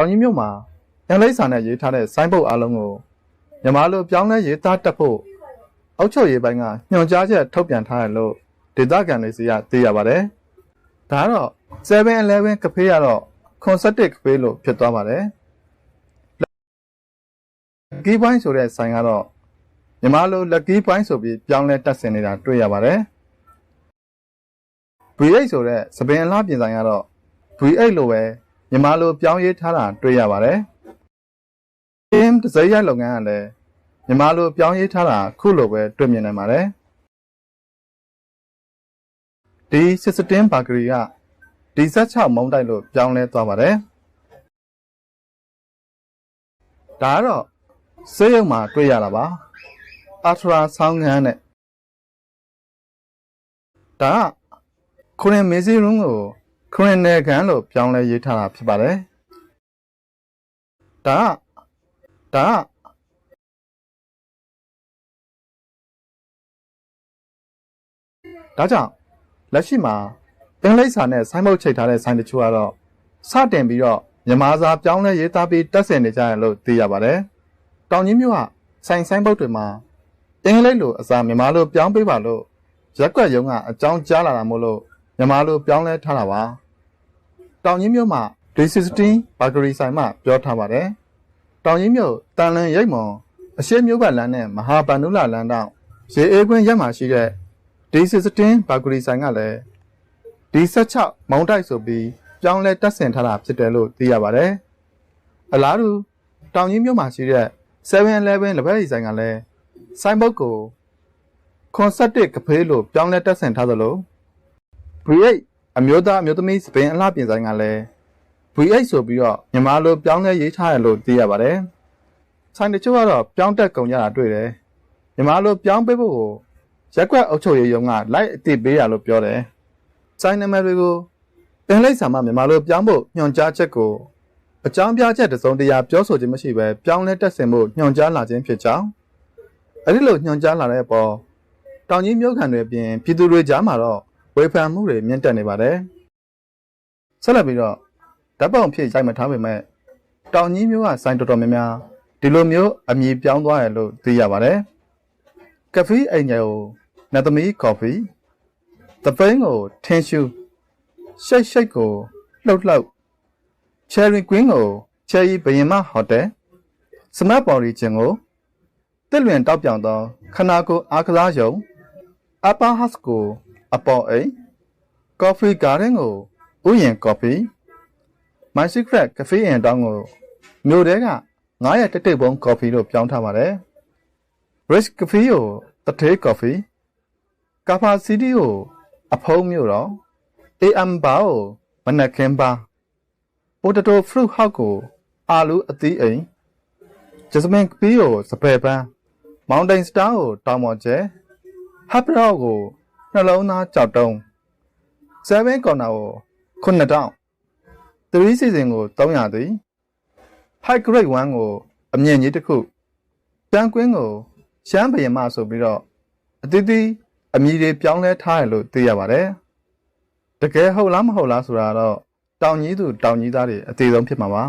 တောင်ကြီးမြို့မှာအင်္ဂလိပ်စာနဲ့ရေးထားတဲ့ဆိုင်းဘုတ်အားလုံးကိုမြန်မာလိုပြောင်းလဲရေးသားတတ်ဖို့အောက်ချုပ်ရေးပိုင်းကညွှန်ကြားချက်ထုတ်ပြန်ထားတယ်လို့ဒေသခံတွေစီကသိရပါတယ်။ဒါကတော့ 7-Eleven ကဖေးကတော့ကွန်ဆာတစ်ကဖေးလို့ဖြစ်သွားပါတယ်။ Lucky Point ဆိုတဲ့ဆိုင်ကတော့မြန်မာလို Lucky Point ဆိုပြီးပြောင်းလဲတက်ဆင်နေတာတွေ့ရပါတယ်။ V8 ဆိုတဲ့သပင်အလားပြင်ဆိုင်ကတော့ V8 လိုပဲ မြန်မာလိုပြောင်းရေးထားတာတွေ့ရပါတယ်။ Team ဒဇိုင်းရိုက်လုပ်ငန်းကလည်းမြန်မာလိုပြောင်းရေးထားတာခုလိုပဲတွေ့မြင်နိုင်ပါတယ်။ဒီ16ဘာဂရီကဒီ16မုံတိုက်လို့ပြောင်းလဲသွားပါတယ်။ဒါကတော့စေးရုံမှာတွေ့ရတာပါ။ Ultra ဆောင်းငန်းနဲ့ဒါကခရင်မေစီရုံးကို ခရင်နယ်ကန်လို့ပြောင်းလဲရေးထားတာဖြစ်ပါတယ်။ဒါကဒါကဒါကြောင့်လက်ရှိမှာအင်္ဂလိပ်စာနဲ့ဆိုင်းဘုတ်ချိတ်ထားတဲ့ဆိုင်တချို့ကတော့စတင်ပြီးတော့မြန်မာစာပြောင်းလဲရေးသားပြီးတက်ဆင်နေကြရလို့သိရပါတယ်။တောင်ကြီးမြို့ကဆိုင်ဆိုင်းဘုတ်တွေမှာအင်္ဂလိပ်လိုအစားမြန်မာလိုပြောင်းပေးပါလို့ရက်ွက်ရုံကအကြောင်းကြားလာတာမို့လို့ မြန်မာလိုပြောင်းလဲထားတာပါ။တောင်ကြီးမြို့မှာ D16 ဘာဂရီဆိုင်မှပြောထားပါတယ်။တောင်ကြီးမြို့တန်လန်ရိပ်မွန်အရှိမြို့ဘက်လမ်းနဲ့မဟာဗန္ဓုလလမ်းတောင်ရေအေးကွင်းရက်မှာရှိတဲ့ D16 ဘာဂရီဆိုင်ကလည်း D16 မုံတိုက်ဆိုပြီးပြောင်းလဲတက်ဆင်ထားတာဖြစ်တယ်လို့သိရပါတယ်။အလားတူတောင်ကြီးမြို့မှာရှိတဲ့ 7-Eleven လက်ဖက်ရည်ဆိုင်ကလည်းဆိုင်ဘုတ်ကိုကွန်ဆက်တစ်ကဖေးလို့ပြောင်းလဲတက်ဆင်ထားသလို V8 အမျိုးသားအမျိုးသမီးစပင်အလှပြင်ဆိုင်ကလည်း V8 ဆိုပြီးတော့မြန်မာလိုပြောင်းလဲရေးထားရလို့သိရပါတယ်။ဆိုင်တချို့ကတော့ပြောင်းတက်ကုန်ကြတာတွေ့တယ်။မြန်မာလိုပြောင်းပေးဖို့ကိုရက်ကွက်အုပ်ချုပ်ရေးရုံးကလိုက်အတိပေးရလို့ပြောတယ်။ဆိုင်နံပါတ်တွေကိုအင်္ဂလိပ်စာမှမြန်မာလိုပြောင်းဖို့ညွှန်ကြားချက်ကိုအကြောင်းပြချက်တစ်စုံတရာပြောဆိုခြင်းမရှိဘဲပြောင်းလဲတက်ဆင်ဖို့ညွှန်ကြားလာခြင်းဖြစ်ကြောင်းအဲဒီလိုညွှန်ကြားလာတဲ့အပေါ်တောင်ကြီးမြို့ခံတွေအပြင်ပြည်သူတွေကြားမှာတော့ ဝေဖန်မှုတွေမြင့်တက်နေပါတယ်။ဆက်လက်ပြီးတော့ဓာတ်ပုံဖြစ်ရိုက်မထားပေမဲ့တောင်ကြီးမြို့ကဆိုင်တော်တော်များများဒီလိုမျိုးအမည်ပြောင်းသွားရလို့သိရပါတယ်။ကဖေးအိမ်ငယ်ကိုနတ်သမီးကော်ဖီတပိန်းကိုထင်းရှူရှိတ်ရှိတ်ကိုလှုပ်လှုပ်ချယ်ရီကွင်းကိုချယ်ရီဘရင်မဟိုတယ်စမတ်ပေါ်ရီချင်းကိုတစ်လွင်တောက်ပြောင်သောခနာကိုအားကစားယုံအပါဟတ်ကို အပေါ်အိမ်ကော်ဖီဂါဒန်ကိုဥယျာဉ်ကော်ဖီမိုင်စီကရက်ကာဖေးအန်တောင်းကိုမြို့ထဲက900တက်တိတ်ပုံကော်ဖီလို့ပြောင်းထားပါတယ် Rich Coffee ကိုတထေးကော်ဖီကာဖာစီတီကိုအဖုံးမြို့တော် AM ဘာကိုမနက်ခင်းပါပိုတတို fruit house ကိုအာလူအသီးအိမ် Jasmine Coffee ကိုစပယ်ပန်း Mountain Star ကိုတောင်ပေါ်ကျဲ Happy ကို နှလုံးသားကြောက်တုံး7 corner ကို9000 3 season ကို300သည် high grade 1ကိုအမြင့်ကြီးတစ်ခုတန်းကွင်းကိုရှမ်းဘရင်မဆိုပြီးတော့အသီးသီးအမည်တွေပြောင်းလဲထားရလို့သိရပါတယ်တကယ်ဟုတ်လားမဟုတ်လားဆိုတာတော့တောင်ကြီးသူတောင်ကြီးသားတွေအသေးဆုံးဖြစ်မှာပါ